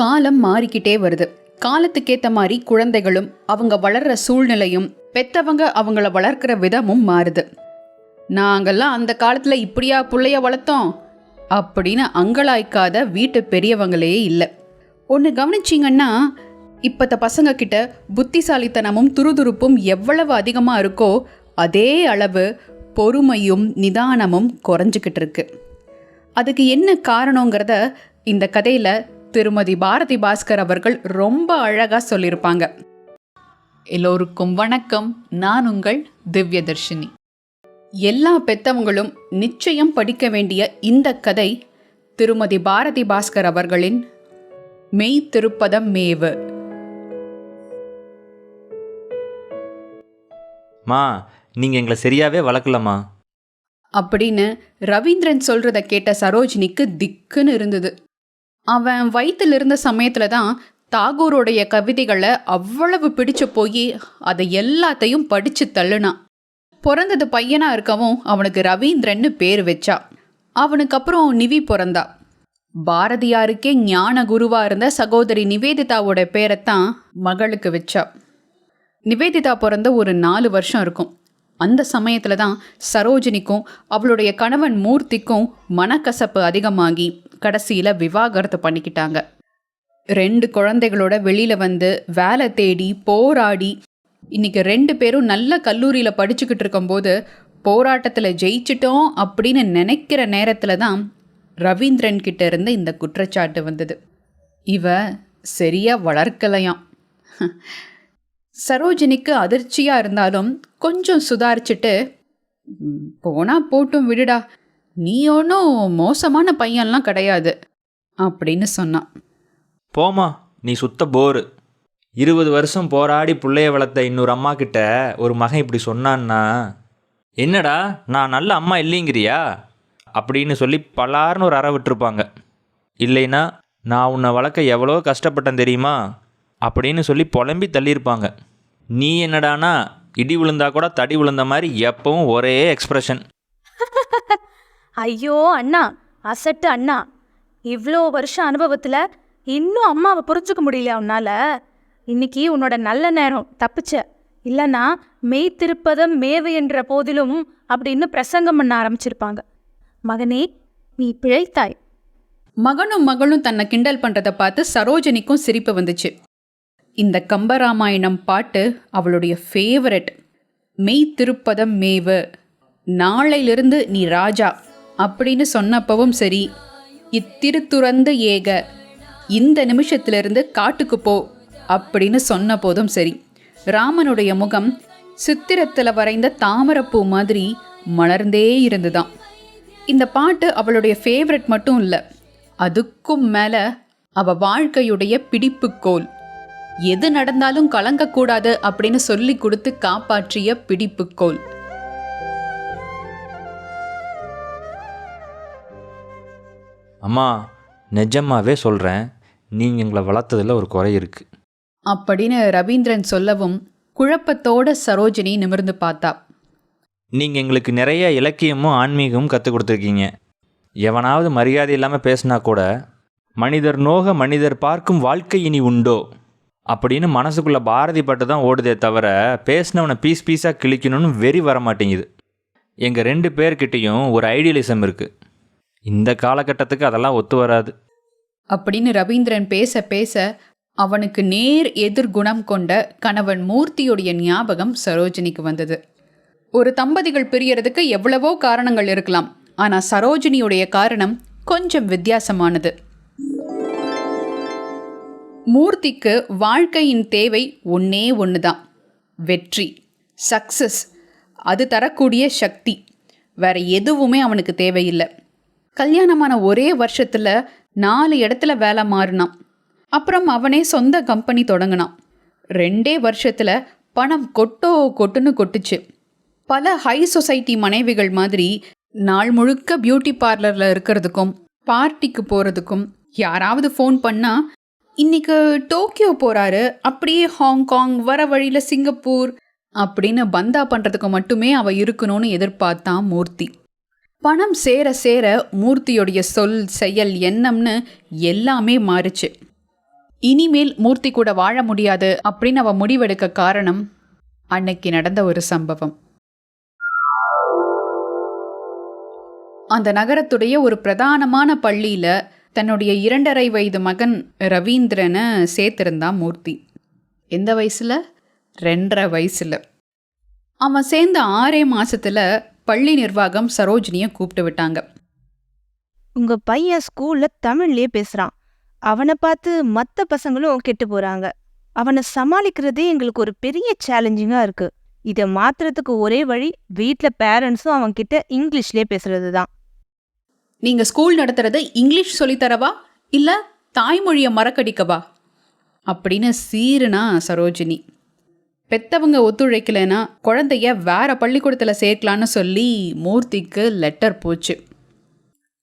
காலம் மாறிக்கிட்டே வருது. காலத்துக்கேற்ற மாதிரி குழந்தைகளும் அவங்க வளர்ற சூழ்நிலையும் பெத்தவங்க அவங்கள வளர்க்குற விதமும் மாறுது. நாங்கள்லாம் அந்த காலத்தில் இப்படியா பிள்ளைய வளர்த்தோம்? அப்படின்னு அங்கலாய்க்காத வீட்டு பெரியவங்களே இல்லை. ஒன்று கவனிச்சிங்கன்னா இப்பத்த பசங்க கிட்ட புத்திசாலித்தனமும் துருதுருப்பும் எவ்வளவு அதிகமாக இருக்கோ அதே அளவு பொறுமையும் நிதானமும் குறைஞ்சிக்கிட்டு இருக்கு. அதுக்கு என்ன காரணங்கிறத இந்த கதையில் திருமதி பாரதி பாஸ்கர் அவர்கள் ரொம்ப அழகாக சொல்லியிருப்பாங்க. எல்லோருக்கும் வணக்கம். நான் உங்கள் திவ்யதர்ஷினி. எல்லா பெத்தவங்களும் நிச்சயம் படிக்க வேண்டிய இந்த கதை திருமதி பாரதி பாஸ்கர் அவர்களின் மெய் திருப்பதம் மேவு. மா நீங்கள் எங்களை சரியாகவே வளர்க்கலம்மா. அப்படின்னு ரவீந்திரன் சொல்றத கேட்ட சரோஜினிக்கு திக்குன்னு இருந்தது. அவன் வயிற்றில் இருந்த சமயத்தில் தான் தாகூருடைய கவிதைகளை அவ்வளவு பிடிச்சு போய் அதை எல்லாத்தையும் படித்து தள்ளுனான். பிறந்தது பையனாக இருக்கவும் அவனுக்கு ரவீந்திரன்னு பேர் வச்சா. அவனுக்கு அப்புறம் நிவி பிறந்தா. பாரதியாருக்கே ஞான குருவாக இருந்த சகோதரி நிவேதிதாவோட பேரைத்தான் மகளுக்கு வச்சா. நிவேதிதா பிறந்த ஒரு நாலு வருஷம் இருக்கும். அந்த சமயத்தில் தான் சரோஜினிக்கும் அவளுடைய கணவன் மூர்த்திக்கும் மனக்கசப்பு அதிகமாகி கடைசியில் விவாகரத்து பண்ணிக்கிட்டாங்க. ரெண்டு குழந்தைகளோட வெளியில் வந்து வேலை தேடி போராடி இன்றைக்கி ரெண்டு பேரும் நல்ல கல்லூரியில் படிச்சுக்கிட்டு இருக்கும்போது போராட்டத்தில் ஜெயிச்சிட்டோம் அப்படின்னு நினைக்கிற நேரத்தில் தான் ரவீந்திரன் கிட்ட இருந்து இந்த குற்றச்சாட்டு வந்தது. இவ சரியா வளர்க்கலையாம். சரோஜினிக்கு அதிர்ச்சியாக இருந்தாலும் கொஞ்சம் சுதாரிச்சுட்டு போனால் போட்டும் விடுடா. நீ ஒன்றும் மோசமான பையன்லாம் கிடையாது அப்படின்னு சொன்னான். போம்மா நீ சுத்த போரு. இருபது வருஷம் போராடி புள்ளைய வளர்த்த இன்னொரு அம்மா கிட்ட ஒரு மகன் இப்படி சொன்னான்னா என்னடா நான் நல்ல அம்மா இல்லைங்கிறியா? அப்படின்னு சொல்லி பலார்னு ஒரு அறை விட்டுருப்பாங்க. இல்லைன்னா நான் உன்னை வளர்க்க எவ்வளோ கஷ்டப்பட்டேன் தெரியுமா? அப்படின்னு சொல்லி புலம்பி தள்ளியிருப்பாங்க. நீ என்னடானா இடி விழுந்தா கூட தடி விழுந்த மாதிரி எப்பவும் ஒரே எக்ஸ்பிரஷன் ஐயோ அண்ணா அசட்டு அண்ணா. இவ்வளோ வருஷம் அனுபவத்தில் இன்னும் அம்மாவை புரிஞ்சுக்க முடியல உன்னால். இன்னைக்கு உன்னோட நல்ல நேரம் தப்பிச்ச. இல்லைன்னா மெய் திருப்பதம் மேவு என்ற போதிலும் அப்படின்னு பிரசங்கம் பண்ண ஆரம்பிச்சிருப்பாங்க. மகனே நீ பிழைத்தாய். மகனும் மகளும் தன்னை கிண்டல் பண்ணுறதை பார்த்து சரோஜினிக்கும் சிரிப்பு வந்துச்சு. இந்த கம்பராமாயணம் பாட்டு அவளுடைய ஃபேவரட் மெய் திருப்பதம் மேவு. நாளையிலிருந்து நீ ராஜா. அப்படின்னு சொன்னப்பவும் சரி இத்திருத்துறந்த ஏக இந்த நிமிஷத்திலிருந்து காட்டுக்கு போ அப்படின்னு சொன்ன போதும் சரி ராமனுடைய முகம் சித்திரத்தில் வரைந்த தாமரப்பூ மாதிரி மலர்ந்தே இருந்துதான். இந்த பாட்டு அவளுடைய ஃபேவரட் மட்டும் இல்லை அதுக்கும் மேலே அவ வாழ்க்கையுடைய பிடிப்புக்கோல். எது நடந்தாலும் கலங்கக்கூடாது அப்படின்னு சொல்லி கொடுத்து காப்பாற்றிய பிடிப்புக்கோள் அம்மா நிஜமாவே சொல்கிறேன் நீங்கள் எங்களை வளர்த்ததில் ஒரு குறை இருக்குது அப்படின்னு ரவீந்திரன் சொல்லவும் குழப்பத்தோட சரோஜினி நிமிர்ந்து பார்த்தா. நீங்கள் எங்களுக்கு நிறைய இலக்கியமும் ஆன்மீகமும் கற்றுக் கொடுத்துருக்கீங்க. எவனாவது மரியாதை இல்லாமல் பேசினா கூட மனிதர் நோக மனிதர் பார்க்கும் வாழ்க்கை இனி உண்டோ? அப்படின்னு மனசுக்குள்ளே பாரதி பாட்டு தான் ஓடுதே தவிர பேசினவனை பீஸ் பீஸாக கிழிக்கணும்னு வெறி வர மாட்டேங்குது எங்கள் ரெண்டு பேர்கிட்டேயும் ஒரு ஐடியலிசம் இருக்குது இந்த காலகட்டத்துக்கு அதெல்லாம் ஒத்து வராது. அப்படின்னு ரவீந்திரன் பேச பேச அவனுக்கு நேர் எதிர்குணம் கொண்ட கணவன் மூர்த்தியுடைய ஞாபகம் சரோஜினிக்கு வந்தது. ஒரு தம்பதிகள் பிரியறதுக்கு எவ்வளவோ காரணங்கள் இருக்கலாம். ஆனால் சரோஜினியுடைய காரணம் கொஞ்சம் வித்தியாசமானது. மூர்த்திக்கு வாழ்க்கையின் தேவை ஒன்னே ஒன்று வெற்றி சக்சஸ் அது தரக்கூடிய சக்தி. வேற எதுவுமே அவனுக்கு தேவையில்லை. கல்யாணமான ஒரே வருஷத்தில் நாலு இடத்துல வேலை மாறினான். அப்புறம் அவனே சொந்த கம்பெனி தொடங்கினான். ரெண்டே வருஷத்தில் பணம் கொட்டோ கொட்டுன்னு கொட்டுச்சு. பல ஹை சொசைட்டி மனைவிகள் மாதிரி நாள் முழுக்க பியூட்டி பார்லரில் இருக்கிறதுக்கும் பார்ட்டிக்கு போகிறதுக்கும் யாராவது ஃபோன் பண்ணால் இன்னைக்கு டோக்கியோ போகிறாரு அப்படியே ஹாங்காங் வர வழியில் சிங்கப்பூர் அப்படின்னு பந்தா பண்ணுறதுக்கு மட்டுமே அவள் இருக்கணும்னு எதிர்பார்த்தான் மூர்த்தி. பணம் சேர சேர மூர்த்தியுடைய சொல் செயல் எண்ணம்னு எல்லாமே மாறுச்சு. இனிமேல் மூர்த்தி கூட வாழ முடியாது அப்படின்னு அவ முடிவெடுக்க காரணம் அன்னைக்கு நடந்த ஒரு சம்பவம். அந்த நகரத்துடைய ஒரு பிரதானமான பள்ளியில தன்னுடைய இரண்டரை வயது மகன் ரவீந்திரனை சேர்த்திருந்தான் மூர்த்தி. எந்த வயசுல? ரெண்டரை வயசுல. அவன் சேர்ந்த ஆறே மாசத்துல பள்ளி நிர்வாகம் சரோஜினியை கூப்பிட்டு விட்டாங்க. உங்க பையன் ஸ்கூல்ல தமிழ்லயே பேசுறான். அவனை பார்த்து மத்த பசங்களும் கெட்டு போறாங்க. அவனை சமாளிக்கிறதே எங்களுக்கு ஒரு பெரிய சேலஞ்சிங்கா இருக்கு. இதை மாத்துறதுக்கு ஒரே வழி வீட்ல பேரண்ட்ஸும் அவன் கிட்ட இங்கிலீஷ்லயே பேசுறது தான் நீங்க ஸ்கூல் நடத்துறது இங்கிலீஷ் சொல்லித்தரவா? இல்ல தாய்மொழியை மறக்கடிக்கவா? அப்படின்னு சீருனா சரோஜினி. பெத்தவங்க ஒத்துழைக்கலைன்னா குழந்தைய வேற பள்ளிக்கூடத்தில் சேர்க்கலான்னு சொல்லி மூர்த்திக்கு லெட்டர் போச்சு.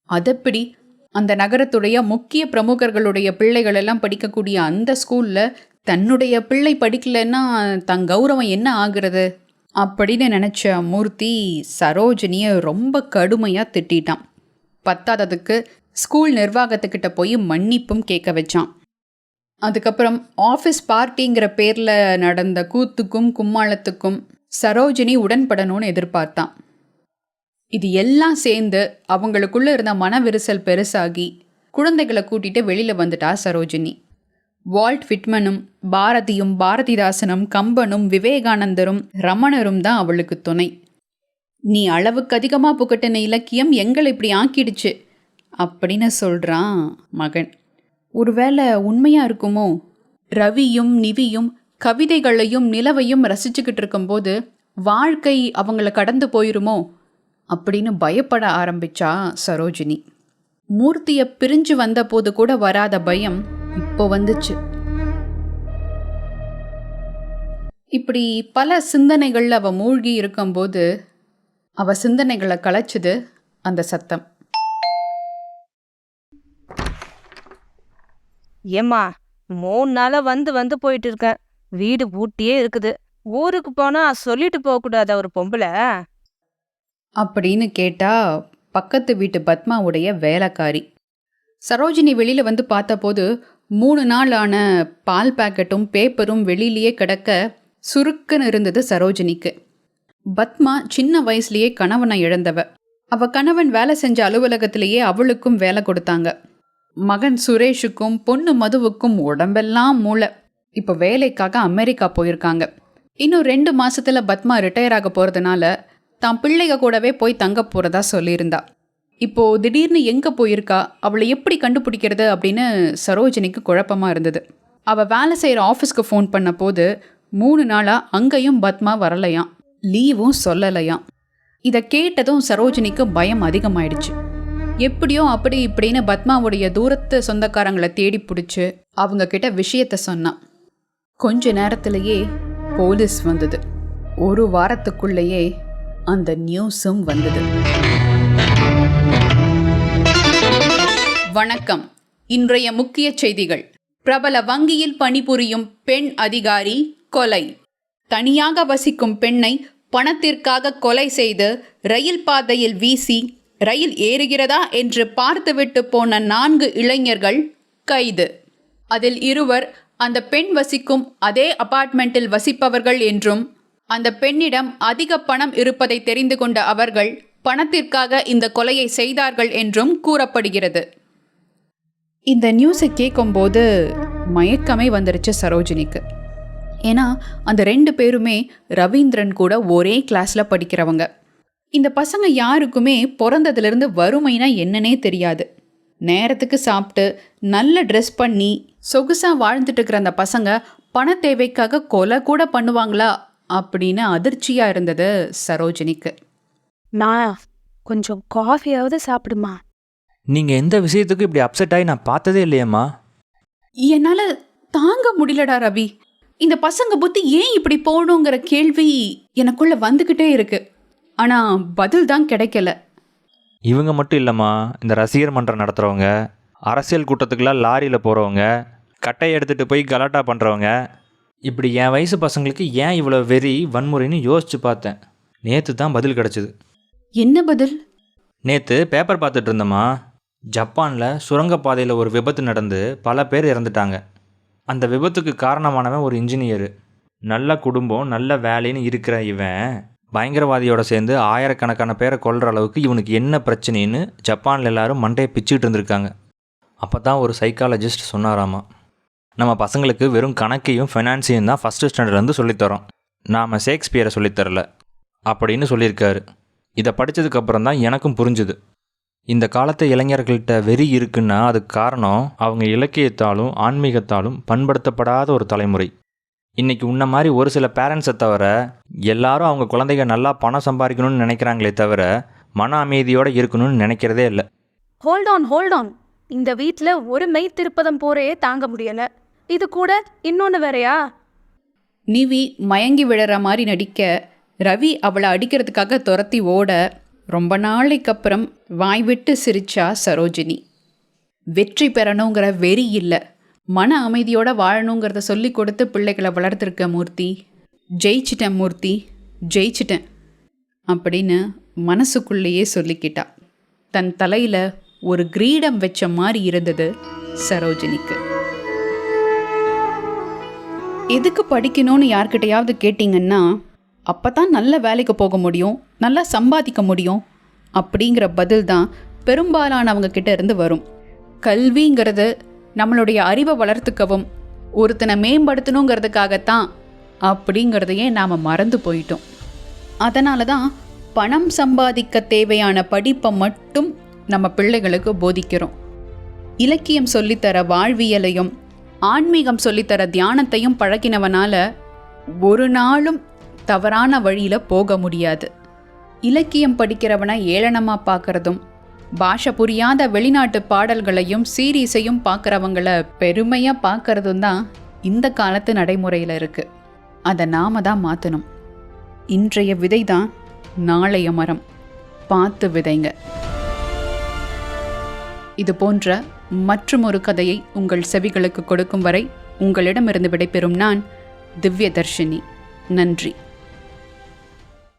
அதப்படி? அந்த நகரத்துடைய முக்கிய பிரமுகர்களுடைய பிள்ளைகள் எல்லாம் படிக்கக்கூடிய அந்த ஸ்கூலில் தன்னுடைய பிள்ளை படிக்கலைன்னா தன் கௌரவம் என்ன ஆகுறது? அப்படின்னு நினச்ச மூர்த்தி சரோஜினியை ரொம்ப கடுமையாக திட்டிட்டான். பத்தாததுக்கு ஸ்கூல் நிர்வாகத்துக்கிட்ட போய் மன்னிப்பும் கேட்க வச்சான். அதுக்கப்புறம் ஆஃபீஸ் பார்ட்டிங்கிற பேரில் நடந்த கூத்துக்கும் கும்மாளத்துக்கும் சரோஜினி உடன்படணும்னு எதிர்பார்த்தான். இது எல்லாம் சேர்ந்து அவங்களுக்குள்ள இருந்த மனவிரிசல் பெருசாகி குழந்தைகளை கூட்டிட்டு வெளியில் வந்துட்டா சரோஜினி. வால்ட் விட்மனும் பாரதியும் பாரதிதாசனும் கம்பனும் விவேகானந்தரும் ரமணரும் தான் அவளுக்கு துணை. நீ அளவுக்கு அதிகமாக புகட்டின இலக்கியம் எங்களை இப்படி ஆக்கிடுச்சு அப்படின்னு சொல்கிறான் மகன். ஒருவேளை உண்மையா இருக்குமோ? ரவியும் நிவியும் கவிதைகளையும் நிலவையும் ரசிச்சுக்கிட்டு இருக்கும்போது வாழ்க்கை அவங்கள கடந்து போயிருமோ? அப்படின்னு பயப்பட ஆரம்பிச்சா சரோஜினி. மூர்த்தியை பிரிஞ்சு வந்தபோது கூட வராத பயம் இப்போ வந்துச்சு. இப்படி பல சிந்தனைகள் அவ மூழ்கி இருக்கும்போது அவ சிந்தனைகளை கலைச்சது அந்த சத்தம். ஏம்மா மூணு நாளாக வந்து வந்து போயிட்டு இருக்கேன் வீடு பூட்டியே இருக்குது. ஊருக்கு போனா சொல்லிட்டு போக ஒரு பொம்பளை? அப்படின்னு கேட்டா பக்கத்து வீட்டு பத்மாவுடைய வேலைக்காரி. சரோஜினி வெளியில வந்து பார்த்தபோது மூணு நாள் ஆன பால் பாக்கெட்டும் பேப்பரும் வெளியிலேயே கிடக்க சுருக்குன்னு இருந்தது சரோஜினிக்கு. பத்மா சின்ன வயசுலயே கணவனை இழந்தவ. அவ கணவன் வேலை செஞ்ச அலுவலகத்திலேயே அவளுக்கும் வேலை கொடுத்தாங்க. மகன் சுரேஷுக்கும் பொண்ணு மதுவுக்கும் உடம்பெல்லாம் மூளை. இப்போ வேலைக்காக அமெரிக்கா போயிருக்காங்க. இன்னும் ரெண்டு மாசத்துல பத்மா ரிட்டையர் ஆக போறதுனால தான் பிள்ளைக கூடவே போய் தங்க போறதா சொல்லியிருந்தா. இப்போ திடீர்னு எங்க போயிருக்கா? அவளை எப்படி கண்டுபிடிக்கிறது அப்படின்னு சரோஜினிக்கு குழப்பமா இருந்தது. அவ வேலை செய்யற ஆஃபீஸ்க்கு ஃபோன் பண்ண போது மூணு நாளா அங்கேயும் பத்மா வரலையாம். லீவும் சொல்லலையாம். இதை கேட்டதும் சரோஜினிக்கு பயம் அதிகமாயிடுச்சு. எப்படியோ அப்படி இப்படின்னு பத்மாவுடைய தூரத்து சொந்தக்காரங்களை தேடி பிடிச்சி அவங்க கிட்ட விஷயத்த சொன்னான் கொஞ்ச நேரத்திலேயே போலீஸ் வந்தது. ஒரு வாரத்துக்குள்ளேயே அந்த நியூஸும் வந்தது. வணக்கம். இன்றைய முக்கிய செய்திகள். பிரபல வங்கியில் பணிபுரியும் பெண் அதிகாரி கொலை. தனியாக வசிக்கும் பெண்ணை பணத்திற்காக கொலை செய்து ரயில் பாதையில் வீசி ரயில் ஏறுகிறதா என்று பார்த்துவிட்டு போன நான்கு இளைஞர்கள் கைது. அதில் இருவர் அந்த பெண் வசிக்கும் அதே அபார்ட்மெண்ட்டில் வசிப்பவர்கள் என்றும் அந்த பெண்ணிடம் அதிக பணம் இருப்பதை தெரிந்து கொண்ட அவர்கள் பணத்திற்காக இந்த கொலையை செய்தார்கள் என்றும் கூறப்படுகிறது. இந்த நியூஸை கேட்கும்போது மயக்கமே வந்துருச்சு சரோஜினிக்கு. ஏன்னா அந்த ரெண்டு பேருமே ரவீந்திரன் கூட ஒரே கிளாஸில் படிக்கிறவங்க. இந்த பசங்க யாருக்குமே பிறந்ததுலேருந்து வறுமைனா என்னன்னே தெரியாது. நேரத்துக்கு சாப்பிட்டு நல்ல ட்ரெஸ் பண்ணி சொகுசாக வாழ்ந்துட்டு இருக்கிற அந்த பசங்க பண தேவைக்காக கொலை கூட பண்ணுவாங்களா? அப்படின்னு அதிர்ச்சியாக இருந்தது சரோஜினிக்கு. நான் கொஞ்சம் காஃபியாவது சாப்பிடுமா? நீங்கள் எந்த விஷயத்துக்கும் இப்படி அப்செட் ஆகி நான் பார்த்ததே இல்லையேம்மா. என்னால் தாங்க முடியலடா ரவி. இந்த பசங்க புத்தி ஏன் இப்படி போகணுங்கிற கேள்வி எனக்குள்ள வந்துக்கிட்டே இருக்கு. ஆனால் பதில் தான் கிடைக்கல. இவங்க மட்டும் இல்லைம்மா இந்த ரசிகர் மன்றம் நடத்துகிறவங்க அரசியல் கூட்டத்துக்கெல்லாம் லாரியில் போகிறவங்க கட்டையை எடுத்துகிட்டு போய் கலாட்டா பண்ணுறவங்க இப்படி என் வயசு பசங்களுக்கு ஏன் இவ்வளோ வெறி வன்முறைன்னு யோசித்து பார்த்தேன். நேற்று தான் பதில் கிடச்சிது. என்ன பதில்? நேற்று பேப்பர் பார்த்துட்டு இருந்தேம்மா. ஜப்பானில் சுரங்கப்பாதையில் ஒரு விபத்து நடந்து பல பேர் இறந்துட்டாங்க. அந்த விபத்துக்கு காரணமானவன் ஒரு இன்ஜினியரு. நல்ல குடும்பம் நல்ல வேலைன்னு இருக்கிற இவன் பயங்கரவாதியோட சேர்ந்து ஆயிரக்கணக்கான பேரை கொல்ற அளவுக்கு இவனுக்கு என்ன பிரச்சனைன்னு ஜப்பானில் எல்லாரும் மண்டையை பிச்சுக்கிட்டு இருந்திருக்காங்க. அப்போ தான் ஒரு சைக்காலஜிஸ்ட் சொன்னாராமா நம்ம பசங்களுக்கு வெறும் கணக்கையும் ஃபினான்ஸையும் தான் ஃபஸ்ட்டு ஸ்டாண்டர்ட்லேருந்து சொல்லித்தரோம் நாம் ஷேக்ஸ்பியரை சொல்லித்தரல அப்படின்னு சொல்லியிருக்காரு. இதை படித்ததுக்கப்புறம் தான் எனக்கும் புரிஞ்சுது. இந்த காலத்து இளைஞர்கள்ட்ட வெறி இருக்குன்னா அதுக்கு காரணம் அவங்க இலக்கியத்தாலும் ஆன்மீகத்தாலும் பண்படுத்தப்படாத ஒரு தலைமுறை. இன்னைக்கு உன்ன மாதிரி ஒரு சில பேரண்ட்ஸை தவிர எல்லாரும் அவங்க குழந்தைங்க நல்லா பணம் சம்பாதிக்கணும்னு நினைக்கிறாங்களே தவிர மன அமைதியோடு இருக்கணும்னு நினைக்கிறதே இல்லை. ஹோல்ட் ஆன் ஹோல்ட் ஆன் இந்த வீட்டில் ஒரு மெய் திருப்பதம் போரையே தாங்க முடியல. இது கூட இன்னொன்று வேறயா? நிவி மயங்கி விழற மாதிரி நடிக்க ரவி அவளை அடிக்கிறதுக்காக துரத்தி ஓட ரொம்ப நாளைக்கு அப்புறம் வாய் விட்டு சிரிச்சா சரோஜினி. வெற்றி பெறணுங்கிற வெறி இல்லை. மன அமைதியோட வாழணுங்கிறத சொல்லி கொடுத்து பிள்ளைகளை வளர்த்துருக்க மூர்த்தி. ஜெயிச்சிட்டேன் மூர்த்தி ஜெயிச்சிட்டேன் அப்படின்னு மனசுக்குள்ளேயே சொல்லிக்கிட்டா. தன் தலையில் ஒரு கிரீடம் வச்ச மாதிரி இருந்தது சரோஜினிக்கு. எதுக்கு படிக்கணும்னு யார்கிட்டையாவது கேட்டிங்கன்னா அப்போ தான் நல்ல வேலைக்கு போக முடியும் நல்லா சம்பாதிக்க முடியும் அப்படிங்கிற பதில் தான் பெரும்பாலானவங்க கிட்ட இருந்து வரும். கல்விங்கிறது நம்மளுடைய அறிவை வளர்த்துக்கவும். ஒருத்தனை மேம்படுத்தணுங்கிறதுக்காகத்தான் அப்படிங்கிறதையே நாம் மறந்து போயிட்டோம். அதனால தான் பணம் சம்பாதிக்க தேவையான படிப்பை மட்டும் நம்ம பிள்ளைகளுக்கு போதிக்கிறோம். இலக்கியம் சொல்லித்தர வாழ்வியலையும் ஆன்மீகம் சொல்லித்தர தியானத்தையும் பழக்கினவனால ஒரு நாளும் தவறான வழியில் போக முடியாது. இலக்கியம் படிக்கிறவனை ஏளனமாக பார்க்குறதும் பாஷை புரியாத வெளிநாட்டு பாடல்களையும் சீரீஸையும் பார்க்குறவங்கள பெருமையாக பார்க்கறதும் தான் இந்த காலத்து நடைமுறையில் இருக்குது அதை நாம தான் மாற்றணும் இன்றைய விதை தான் நாளைய மரம். பார்த்து விதைங்க. இது போன்ற மற்றும் ஒரு கதையை உங்கள் செவிகளுக்கு கொடுக்கும் வரை உங்களிடமிருந்து விடைபெறும் நான் திவ்ய தர்ஷினி நன்றி.